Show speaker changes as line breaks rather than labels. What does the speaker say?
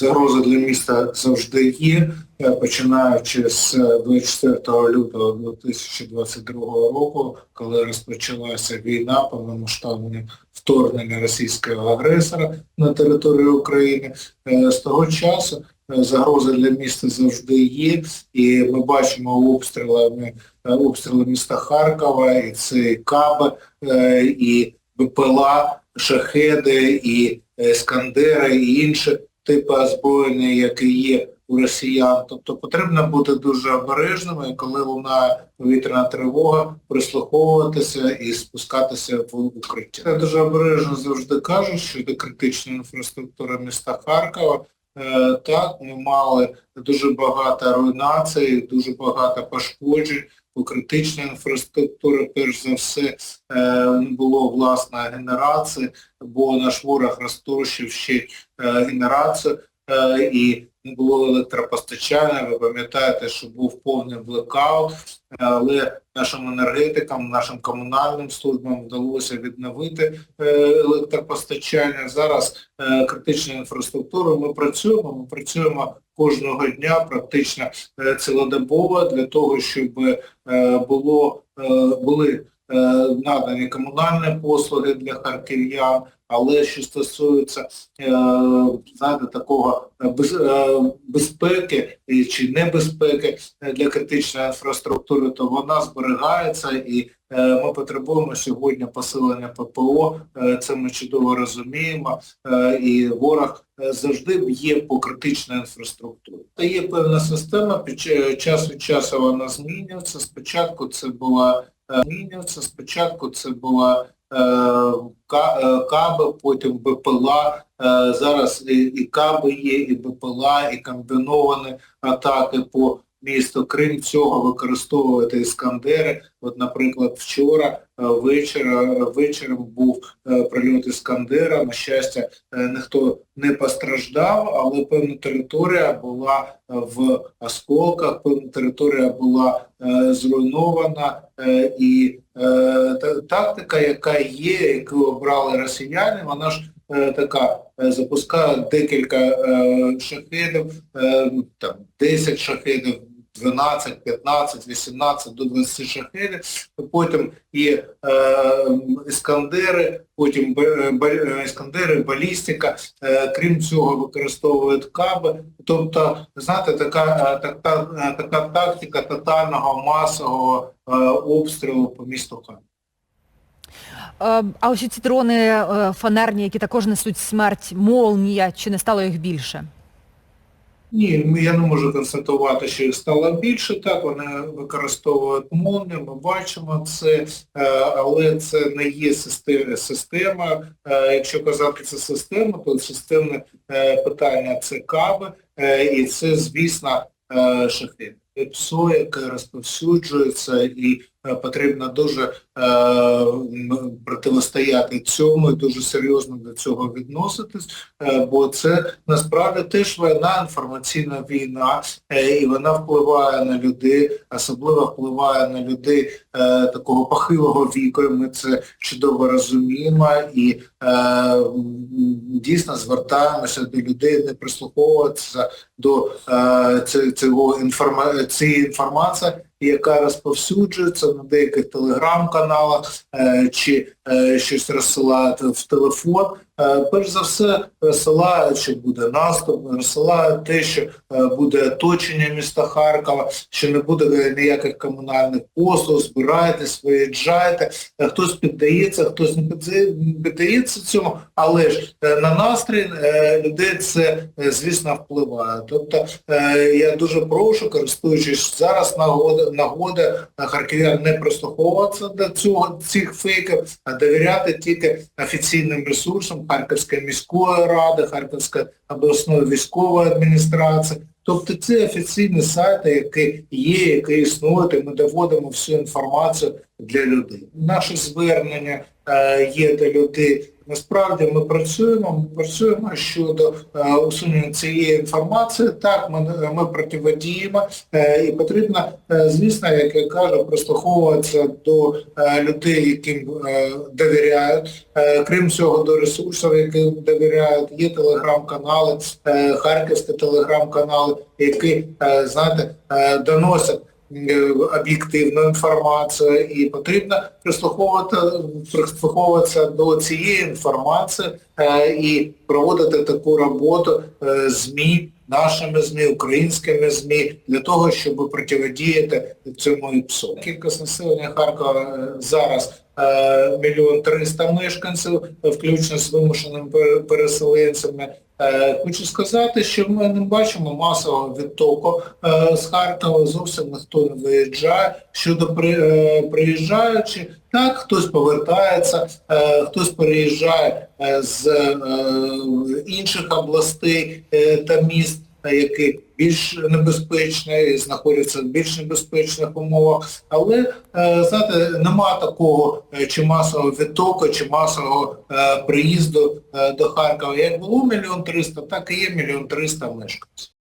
Загроза для міста завжди є, е, починаючи з е, 24 лютого 2022 року, коли розпочалася війна, повномасштабне вторгнення російського агресора на територію України. Е, З того часу е, загроза для міста завжди є, і ми бачимо обстрілами, е, обстріли міста Харкова, і це і Каби, е, і БПЛА, шахеди, і Іскандери, і інші типи озброєння, які є у росіян. Тобто потрібно бути дуже обережними, коли лунає повітряна тривога, прислуховуватися і спускатися в укриття. Я дуже обережно завжди кажу, що до критичної інфраструктури міста Харкова Е, Так, ми мали дуже багато руйнацій, дуже багато пошкоджень у інфраструктура, перш за все, не було власної генерації, бо наш ворог розтрощив ще е, генерацію і не було електропостачання. Ви пам'ятаєте, що був повний блекаут, але нашим енергетикам, нашим комунальним службам вдалося відновити е, електропостачання. Зараз е, критична інфраструктура, ми працюємо, ми працюємо кожного дня, практично е, цілодобово, для того, щоб е, було, е, були е, надані комунальні послуги для харків'ян, але що стосується е, знаєте, такого е, е, безпеки чи небезпеки для критичної інфраструктури, то вона зберігається і ми потребуємо сьогодні посилення ППО, це ми чудово розуміємо, і ворог завжди б'є по критичній інфраструктурі. Та є певна система, час від часу вона змінюється. Спочатку це була змінюється, спочатку це була е, е, каби, потім БПЛА, е, зараз і каби є, і БПЛА, і комбіновані атаки по місту. Крім цього, використовувати іскандери. От, наприклад, вчора е, вечора, вечором був е, прильот іскандера. На щастя, е, ніхто не постраждав, але певна територія була е, в осколках, певна територія була е, зруйнована е, і е, тактика, яка є, яку обрали росіяни, вона ж е, така е, запускає декілька е, шахедів, е, там 10 шахедів, 12, 15, 18 до 20 шахедів, потім є е, іскандери, потім б- е, іскандери, балістика, е, крім цього використовують каби. Тобто, знаєте, така, е, така, е, така тактика тотального масового е, обстрілу по місту.
Е, А ось ці дрони е, фанерні, які також несуть смерть, молнія, чи не стало їх більше?
Ні, я не можу констатувати, що їх стало більше, так, вони використовують молнію, ми бачимо це, е, але це не є система. Е, Якщо казати це система, то системне е, питання це каби, е, і це, звісно, шахи. ПСО, яке розповсюджується, і потрібно дуже е, противостояти цьому і дуже серйозно до цього відноситись, е, бо це насправді теж війна, інформаційна війна, е, і вона впливає на людей, особливо впливає на людей е, такого похилого віку, і ми це чудово розуміємо, і е, дійсно звертаємося до людей, не прислуховуватися до е, цього інформа... цієї інформації, яка розповсюджується на деяких телеграм-каналах е, чи е, щось розсилають в телефон. Е, перш за все розсилають, що буде наступ, розсилають те, що е, буде оточення міста Харкова, що не буде ніяких комунальних послуг, збирайтесь, виїжджайте. Е, Хтось піддається, хтось не піддається цьому, але ж на настрій людей це, звісно, впливає. Тобто я дуже прошу, користуючись зараз нагода, нагода харків'ян не прислуховуватися до цього цих фейків, а довіряти тільки офіційним ресурсам Харківської міської ради, Харківської обласної військової адміністрації. Тобто це офіційні сайти, які є, які існують, і ми доводимо всю інформацію для людей. Наше звернення е, є до людей насправді ми працюємо, ми працюємо щодо е, усунення цієї інформації. Так, ми, ми противодіємо е, і потрібно, е, звісно, як я кажу, прислуховуватися до е, людей, яким е, довіряють. Е, крім цього, до ресурсів, яким довіряють, є телеграм-канали, е, харківські телеграм-канали, які, е, знаєте, е, доносять об'єктивну інформацію і потрібно прислуховувати, прислуховуватися до цієї інформації е, і проводити таку роботу е, ЗМІ, нашими ЗМІ, українськими ЗМІ, для того, щоб протидіяти цьому ІПСО. Кількість населення Харкова е, зараз е, мільйон триста мешканців, включно з вимушеними переселенцями. Е, Хочу сказати, що ми не бачимо масового відтоку е, з Харкова, зовсім ніхто не виїжджає. Щодо е, приїжджаючи, так, хтось повертається, хтось переїжджає з інших областей та міст, які більш небезпечний, знаходяться в більш небезпечних умовах. Але е, знаєте, нема такого е, чи масового відтоку, чи масового е, приїзду до Харкова. Як було мільйон триста, так і є мільйон триста мешканців.